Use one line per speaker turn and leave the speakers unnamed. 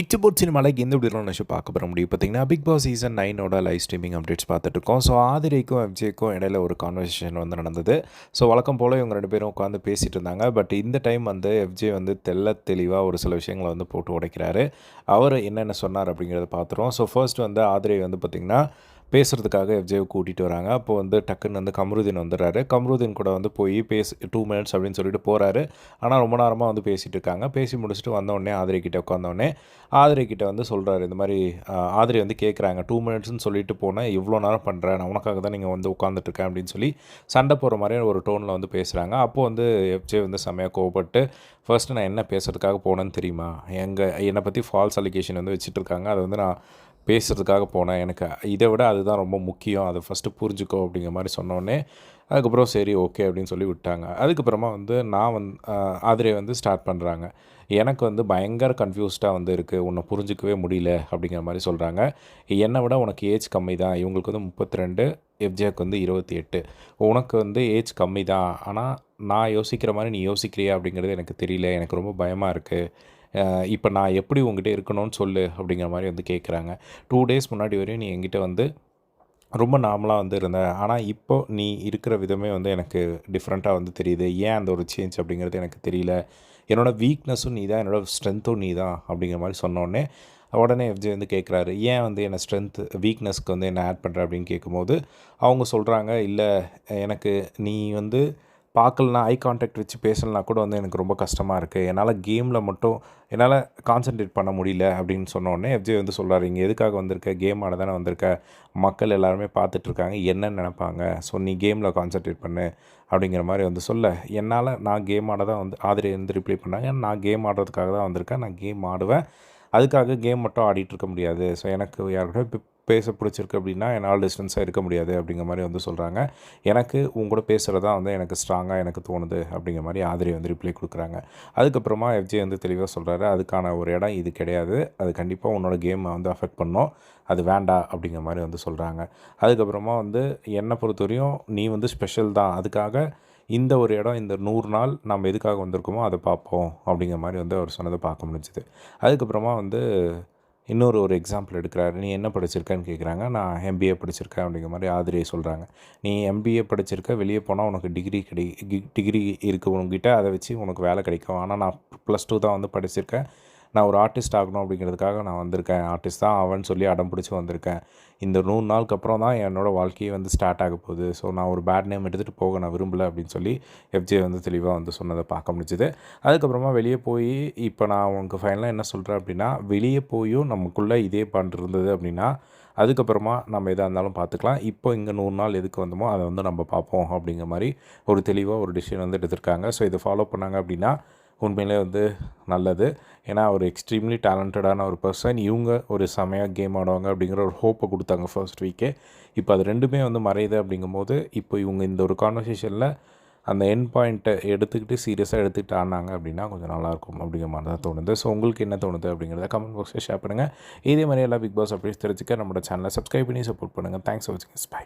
It's சினிமாவில் எந்த விடலாம் நினச்சி பார்க்க போகிற முடியும்? பார்த்தீங்கன்னா பிக் பாஸ் சீசன் நைனோட லைவ் ஸ்ட்ரீமிங் அப்டேட்ஸ் பார்த்துட்டு இருக்கோம். ஸோ ஆதிரைக்கும் எஃப்ஜேக்கும் இடையில ஒரு கான்வர்சேஷன் வந்து நடந்தது. ஸோ வழக்கம் போல் இவங்க ரெண்டு பேரும் உட்காந்து பேசிகிட்டு இருந்தாங்க. பட் இந்த டைம் வந்து எஃப்ஜே வந்து தெல்ல தெளிவாக ஒரு சில விஷயங்களை வந்து போட்டு உடைக்கிறாரு. அவர் என்னென்ன சொன்னார் அப்படிங்கிறத பார்த்துருவோம். ஸோ ஃபர்ஸ்ட் வந்து ஆதிரை வந்து பார்த்திங்கன்னா பேசுகிறதுக்காக எஃப்ஜேவை கூட்டிகிட்டு வராங்க. அப்போ வந்து டக்குன்னு வந்து கம்ருதீன் வந்துடுறாரு. கம்ருதீன் கூட வந்து போய் பேசி டூ மினிட்ஸ் அப்படின்னு சொல்லிட்டு போகிறாரு ஆனால் ரொம்ப நேரமாக வந்து பேசிகிட்டு இருக்காங்க. பேசி முடிச்சுட்டு வந்தோடனே ஆதிரை கிட்ட உட்காந்தோடனே ஆதிரை வந்து சொல்கிறாரு இந்த மாதிரி ஆதிரி வந்து கேட்குறாங்க டூ மினிட்ஸ்னு சொல்லிட்டு போனேன் இவ்வளோ நேரம் பண்ணுறேன் நான் உனக்காக தான் நீங்கள் வந்து உட்காந்துட்ருக்கேன் அப்படின்னு சொல்லி சண்டை போகிற மாதிரி ஒரு டோனில் வந்து பேசுகிறாங்க அப்போது வந்து எஃப்ஜே வந்து செம்மையாக கோவப்பட்டு ஃபர்ஸ்ட்டு நான் என்ன பேசுகிறதுக்காக போனேன்னு தெரியுமா? எங்கள் என்னை பற்றி ஃபால்ஸ் அலிகேஷன் வந்து வச்சுட்ருக்காங்க அதை வந்து நான் பேசுகிறதுக்காக போனேன். எனக்கு இதை விட அதுதான் ரொம்ப முக்கியம். அதை ஃபஸ்ட்டு புரிஞ்சுக்கோ அப்படிங்கிற மாதிரி சொன்னோடனே அதுக்கப்புறம் சரி ஓகே அப்படின்னு சொல்லி விட்டாங்க. அதுக்கப்புறமா வந்து நான் வந்து ஆதிரை வந்து ஸ்டார்ட் பண்ணுறாங்க எனக்கு வந்து பயங்கர கன்ஃபியூஸ்டாக வந்து இருக்குது உன்னை புரிஞ்சிக்கவே முடியல அப்படிங்கிற மாதிரி சொல்கிறாங்க என்னை விட உனக்கு ஏஜ் கம்மி தான் இவங்களுக்கு வந்து முப்பத்தி ரெண்டு எஃப்ஜேக்கு வந்து இருபத்தி எட்டு. உனக்கு வந்து ஏஜ் கம்மி தான் ஆனால் நான் யோசிக்கிற மாதிரி நீ யோசிக்கிறியா அப்படிங்கிறது எனக்கு தெரியல. எனக்கு ரொம்ப பயமாக இருக்குது இப்போ நான் எப்படி உங்ககிட்ட இருக்கணும்னு சொல்லு அப்படிங்கிற மாதிரி வந்து கேட்குறாங்க டூ டேஸ் முன்னாடி வரையும் நீ எங்கிட்ட வந்து ரொம்ப நார்மலாக வந்து இருந்தேன். ஆனால் இப்போ நீ இருக்கிற விதமே வந்து எனக்கு டிஃப்ரெண்ட்டாக வந்து தெரியுது. ஏன் அந்த ஒரு சேஞ்ச் அப்படிங்கிறது எனக்கு தெரியல. என்னோடய வீக்னஸும் நீ தான் என்னோடய ஸ்ட்ரென்த்தும் நீ தான் அப்படிங்கிற மாதிரி சொன்னோடனே உடனே எஃப்ஜே வந்து கேட்குறாரு ஏன் வந்து என்னை ஸ்ட்ரென்த் வீக்னஸ்க்கு வந்து என்ன ஆட் பண்ணுற அப்படின்னு கேட்கும்போது அவங்க சொல்கிறாங்க இல்லை எனக்கு நீ வந்து பார்க்கலனா ஐ கான்டாக்ட் வச்சு பேசலனா கூட வந்து எனக்கு ரொம்ப கஷ்டமாக இருக்குது என்னால் கேமில் மட்டும் என்னால் கான்சென்ட்ரேட் பண்ண முடியல அப்படின்னு சொன்னோடனே எஃப்ஜே வந்து சொல்கிறாரு இங்கே எதுக்காக வந்திருக்க? கேம் ஆட தானே வந்திருக்க? மக்கள் எல்லாருமே பார்த்துட்ருக்காங்க என்ன நினப்பாங்க? ஸோ நீ கேமில் கான்சென்ட்ரேட் பண்ணு. அப்படிங்கிற மாதிரி வந்து சொல்ல என்னால் நான் கேம் ஆட தான் வந்து ஆதிரி வந்து ரிப்ளை பண்ணாங்க. நான் கேம் ஆடுறதுக்காக தான் வந்திருக்கேன். நான் கேம் ஆடுவேன். அதுக்காக கேம் மட்டும் ஆடிட்டு இருக்க முடியாது. ஸோ எனக்கு யார்கிட்ட இப்போ பேச பிடிச்சிருக்கு அப்படின்னா என்னால் டிஸ்டன்ஸாக இருக்க முடியாது அப்படிங்கிற மாதிரி வந்து சொல்கிறாங்க. எனக்கு உங்க கூட பேசுகிறது தான் வந்து எனக்கு ஸ்ட்ராங்காக எனக்கு தோணுது அப்படிங்கிற மாதிரி ஆதிரி வந்து ரிப்ளை கொடுக்குறாங்க. அதுக்கப்புறமா எஃப்ஜே வந்து தெளிவாக சொல்கிறாரு அதுக்கான ஒரு இடம் இது கிடையாது. அது கண்டிப்பாக உன்னோட கேமை வந்து அஃபெக்ட் பண்ணும். அது வேண்டாம் அப்படிங்கிற மாதிரி வந்து சொல்கிறாங்க. அதுக்கப்புறமா வந்து என்னை பொறுத்தவரையும் நீ வந்து ஸ்பெஷல் தான். அதுக்காக இந்த ஒரு இடம் இந்த நூறு நாள் நம்ம எதுக்காக வந்திருக்கோமோ அதை பார்ப்போம் அப்படிங்கிற மாதிரி வந்து அவர் சொன்னதை பார்க்க முடிஞ்சுது. அதுக்கப்புறமா வந்து இன்னொரு ஒரு எக்ஸாம்பிள் எடுக்கிறாரு. நீ என்ன படிச்சிருக்கன்னு கேட்குறாங்க நான் எம்பிஏ படிச்சிருக்கேன் அப்படிங்கிற மாதிரி ஆதிரியை சொல்கிறாங்க நீ எம்பிஏ படிச்சிருக்க. வெளியே போனால் உனக்கு டிகிரி கிடை டிகிரி இருக்குது உங்ககிட்ட அதை வச்சு உனக்கு வேலை கிடைக்கும். ஆனால் நான் ப்ளஸ் டூ தான் வந்து படிச்சிருக்கேன். நான் ஒரு ஆர்டிஸ்ட் ஆகணும் அப்படிங்கிறதுக்காக நான் வந்திருக்கேன். ஆர்டிஸ்ட் தான் அவன் சொல்லி அடம் பிடிச்சி வந்திருக்கேன். இந்த நூறு நாளுக்கு அப்புறம் தான் என்னோடய வாழ்க்கையே வந்து ஸ்டார்ட் ஆக போகுது. ஸோ நான் ஒரு பேட் நேம் எடுத்துகிட்டு போக நான் விரும்பல அப்படின்னு சொல்லி எஃப்ஜே வந்து தெளிவாக வந்து சொன்னதை பார்க்க முடிஞ்சுது. அதுக்கப்புறமா வெளியே போய் இப்போ நான் உனக்கு ஃபைனலாக என்ன சொல்கிறேன் அப்படின்னா வெளியே போயும் நமக்குள்ளே இதே பாண்ட் இருந்தது அப்படின்னா அதுக்கப்புறமா நம்ம எதாக இருந்தாலும் பார்த்துக்கலாம். இப்போ இங்கே நூறு நாள் எதுக்கு வந்தோமோ அதை வந்து நம்ம பார்ப்போம் அப்படிங்கிற மாதிரி ஒரு தெளிவாக ஒரு டிசிஷன் வந்து எடுத்திருக்காங்க. ஸோ இதை ஃபாலோ பண்ணாங்க அப்படின்னா உண்மையிலே வந்து நல்லது. ஏன்னா ஒரு எக்ஸ்ட்ரீம்லி டேலண்டடான ஒரு பர்சன் இவங்க ஒரு செமையாக கேம் ஆடுவாங்க அப்படிங்கிற ஒரு ஹோப்பை கொடுத்தாங்க ஃபர்ஸ்ட் வீக்கே இப்போ அது ரெண்டுமே வந்து மறையுது அப்படிங்கும்போது இப்போ இவங்க இந்த ஒரு கான்வர்சேஷனில் அந்த என் பாயிண்ட்டை எடுத்துக்கிட்டு சீரியஸாக எடுத்துக்கிட்டு ஆனாங்க அப்படின்னா கொஞ்சம் நல்லாயிருக்கும் அப்படிங்கிற மாதிரி தான் தோணுது. ஸோ உங்களுக்கு என்ன தோணுது அப்படிங்கிறத கமெண்ட் பாக்ஸில் ஷேர் பண்ணுங்கள் இதே மாதிரி எல்லா பிக் பாஸ் அப்படியே தெரிஞ்சுக்க நம்மளோட சேனலை சப்ஸ்கிரைப் பண்ணி சப்போர்ட் பண்ணுங்கள் தேங்க்ஸ் ஃபார் வாட்சிங் பை